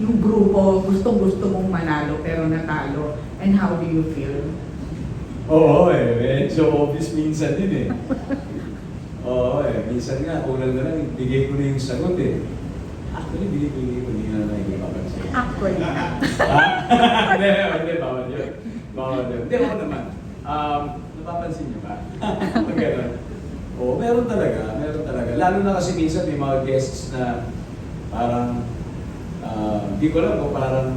yung grupo gustong-gusto mong manalo pero natalo and how do you feel? Oo eh, medyo obvious minsan din eh. Oo eh, minsan nga, kulang na lang, bigay ko na yung sagot eh. Actually, binibigay ko, hindi na nakikipapansin. Actually. Ha? Hindi, hindi, bawal yun. Bawal yun. Hindi, ako naman. Um, napapansin niyo ba? Ganun. Oo, meron talaga, meron talaga. Lalo na kasi minsan may mga guests na parang, ah, hindi ko alam kung parang,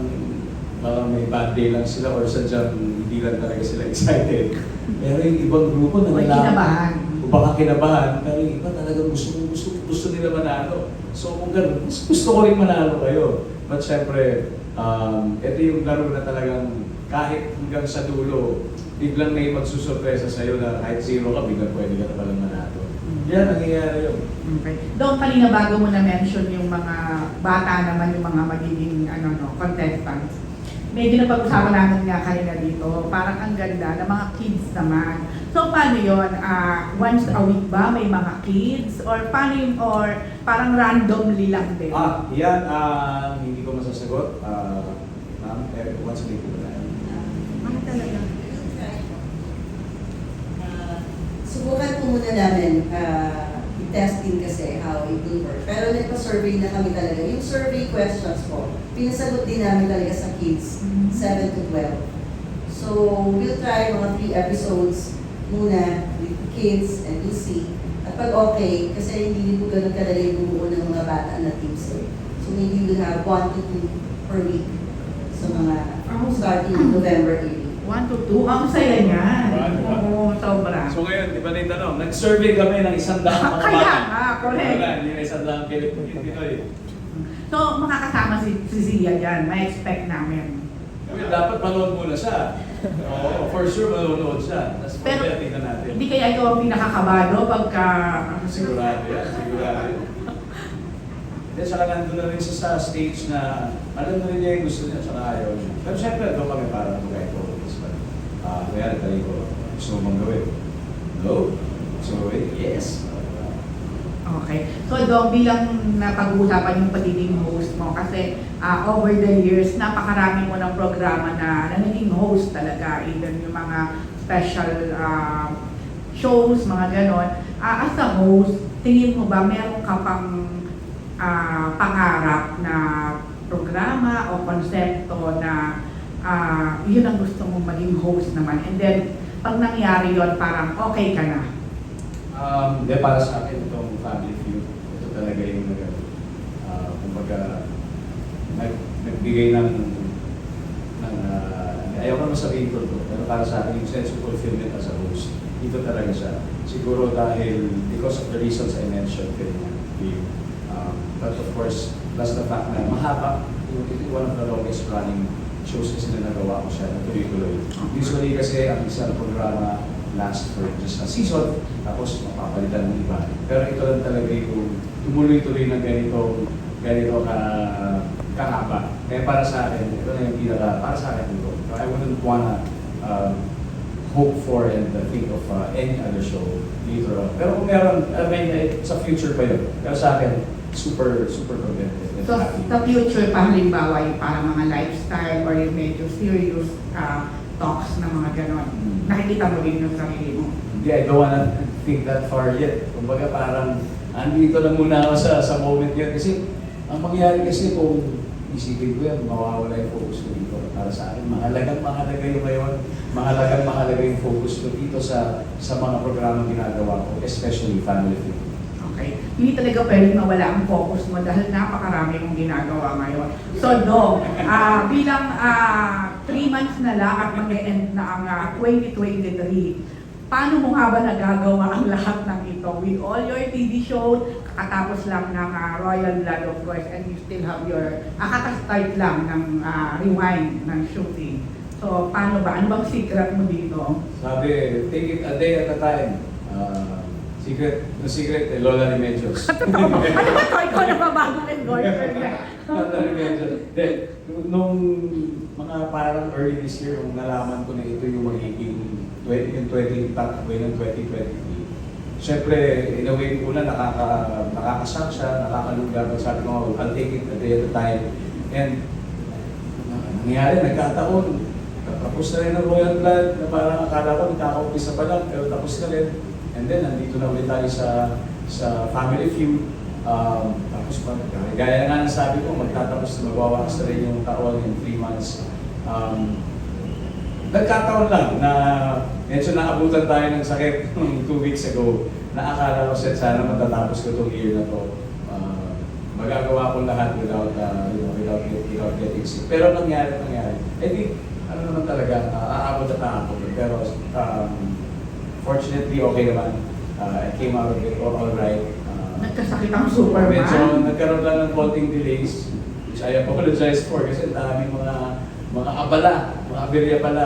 parang may bad day lang sila or sadyang hindi lang talaga sila excited. Pero yung ibang grupo na May kinabahan. o baka kinabahan, pero yung iba talagang gusto, gusto, gusto nila manalo. So kung gano'n, mas gusto ko rin manalo kayo. But syempre, um, ito yung laro na talagang kahit hanggang sa dulo, biglang may magsusurpresa sa'yo na kahit zero ka, biglang pwede ka na palang manalo. Yan, nangyayari yun. Okay. Doon kanina bago mo na-mention yung mga bata naman, yung mga magiging ano, no, contestants. Medyo napag-usapan namin nga kanina dito, parang ang ganda ng mga kids naman. So paano yun? Ah, once a week ba may mga kids? Or paano yung, or parang randomly lang din? Ah, yan ang hindi ko masasagot. Ah, ma'am, eh, once a week ko na yan. Ano talaga? Ah, subukan po muna namin uh, i-test din kasi how it will work. Pero nagpa-survey na kami talaga. Yung survey questions po, pinasagot din namin talaga sa kids, Mhm. 7 to 12. So, we'll try mga 3 episodes muna with kids and we'll see. At pag okay, kasi hindi din po ganun kadali yung bumuo ng mga bata na teams eh. So maybe we'll have 1 to 2 per week sa mga Oh. starting November 8. One to two? Ang saya niyan. Diba, diba? Oo, sobra. So ngayon, di ba na yung tanong? Nag-survey kami ng isang daang mga Kaya bata. nga, correct. Wala, hindi na isang daang Pinoy. So, makakasama si, si Zia dyan. May expect namin. Well, dapat manood muna siya. Oo, for sure manonood siya. Tapos Pero, Pero, tingnan natin. Hindi kaya ikaw ang pinakakabado pagka... Sigurado yan, sigurado. Then saka nandun na rin siya sa stage na alam na rin niya yung gusto niya, saka ayaw niya. Pero syempre, doon kami para mag-guide ko. Ah, kaya tali ko, gusto mo bang gawin? No? Gusto mo gawin? Yes. Okay. So, Dong, bilang napag-uusapan yung pagiging host mo, kasi ah, over the years, napakarami mo ng programa na, na naging host talaga. Even yung mga special ah, shows, mga ganon. Ah, as a host, tingin mo ba meron ka pang ah, pangarap na programa o konsepto na ah, yun ang gusto mong maging host naman. And then, pag nangyari yun, parang okay ka na. Um, de para sa akin itong family feud, ito talaga yung nag, uh, kumbaga, nag, nagbigay ng, ng uh, ayaw ko naman sabihin ko to, pero para sa akin yung sense of fulfillment as a host, ito talaga siya. Siguro dahil, because of the reasons I mentioned kanina, Viv, um, but of course, plus the fact na mahaba, one of the longest running shows kasi na nagawa ko siya na tuloy-tuloy. Usually kasi ang isang programa last for just a season, tapos mapapalitan ng iba. Pero ito lang talaga yung tumuloy-tuloy na ganito, ganito ka, kahaba. Kaya para sa akin, ito na yung pinaka, para sa akin ito. I wouldn't wanna um, hope for and think of uh, any other show later on. Pero kung meron, I mean, sa future pa yun. Pero sa akin, super, super contented. So, sa future pa, halimbawa yung para mga lifestyle or yung medyo serious ah, talks na mga ganon, Mm. nakikita mo din yung sarili mo. Hindi, I don't wanna think that far yet. Kumbaga parang, andito lang muna ako sa, sa moment yun. Kasi, ang mangyayari kasi kung isipin ko yan, mawawala yung focus ko dito. Para sa akin, mahalagang mahalaga yung ngayon, mahalagang mahalaga yung focus ko dito sa sa mga programang ginagawa ko, especially family film. Okay? Hindi talaga pwedeng mawala ang focus mo dahil napakarami mong ginagawa ngayon. So, Dong, ah, bilang ah, three months na lang at mag-end na ang ah, 2023, paano mo nga ba nagagawa ang lahat ng ito? With all your TV shows, kakatapos lang ng ah, Royal Blood of course, and you still have your, ah, kakastart lang ng ah, rewind ng shooting. So, paano ba? Ano bang secret mo dito? Sabi, take it a day at a time. Ah, secret, the secret, eh, Lola. Totoo ba? Ano ba ito? Ikaw na ba bagong endorser niya? Lola Remedios. Then, nung mga parang early this year, nung nalaman ko na ito yung magiging 20, yung 20 tatakbo ng 2023, Siyempre, in a way, una nakaka, nakakashock siya, nakakalungga. But sabi ko, I'll take it a day at a time. And nangyari, nagkataon, tapos na rin ang royal blood na parang akala ko nagkakaumpisa pa lang, pero tapos na rin. And then, nandito na ulit tayo sa, sa family feud. Um, tapos gaya nga ng sabi ko, magtatapos, magwawakas na rin yung taon in three months. Um, nagkataon lang na medyo naabutan tayo ng sakit nung two weeks ago na akala ko sa- sana matatapos ko itong year na to. Uh, magagawa ko lahat without, uh, without, without getting sick. Pero nangyari, nangyari. I think, ano naman talaga, uh, aabot at aabot. Pero um, fortunately, okay naman. Uh, I came out of it all alright. Uh, Nagkasakit ang Superman. Medyo nagkaroon lang ng konting delays, which I apologize for kasi ang daming mga mga abala, mga aberya pala.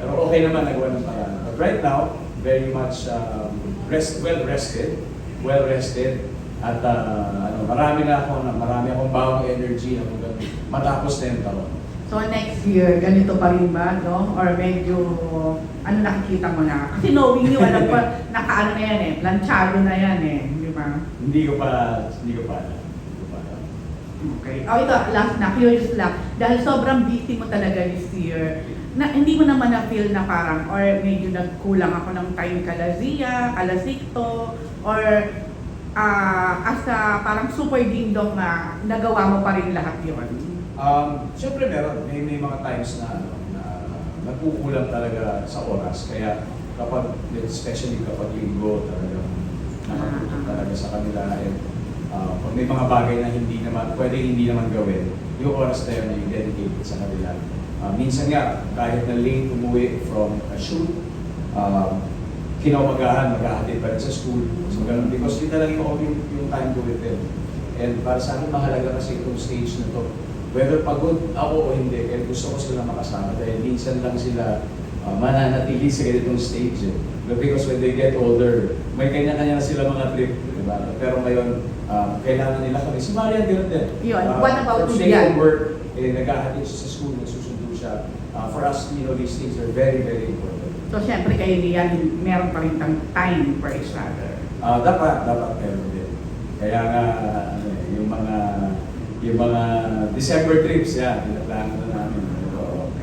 Pero okay naman, nagawa ng paraan. But right now, very much um, rest, well rested, well rested. At uh, ano, marami na ako, marami akong bawang energy na kung matapos na yung taon. So next year, ganito pa rin ba, no? Or medyo, ano nakikita mo na? Kasi knowing you, alam ko, nakaano na yan eh, planchado na yan eh, di ba? Hindi ko pa, hindi ko pa alam. Hindi ko pa alam. Okay. Oh, ito, last na, curious lang. Dahil sobrang busy mo talaga this year, na hindi mo naman na-feel na parang, or medyo nagkulang ako ng time kalazia, kalasikto, or ah as a parang super ding-dong na nagawa mo pa rin lahat yun. Um, Siyempre meron, may, may mga times na, ano, na nagkukulang talaga sa oras. Kaya kapag, especially kapag linggo, talagang nakatutok talaga sa kanila. And, uh, pag may mga bagay na hindi naman, pwede hindi naman gawin, yung oras na yun yung dedicated sa kanila. Uh, minsan nga, kahit na late umuwi from a shoot, um, kinaumagahan, maghahatid pa rin sa school. So, ganun, because yun talaga yung, yung, yung time ko with them. And para sa akin, mahalaga kasi itong stage na to. Whether pagod ako o hindi, kaya gusto ko sila makasama dahil minsan lang sila uh, mananatili sa ganitong stage. Eh. But because when they get older, may kanya-kanya na sila mga trip. Diba? Pero ngayon, um, kailangan nila kami. Si Marian din din. Yun, what about stay from work, eh, naghahatid siya sa school, nagsusundo siya. Uh, for us, you know, these things are very, very important. So syempre kayo niyan, meron pa rin time for each other. Ah, dapat, dapat meron din. Kaya nga, eh, yung mga, yung mga December trips, yan, pinaplano na.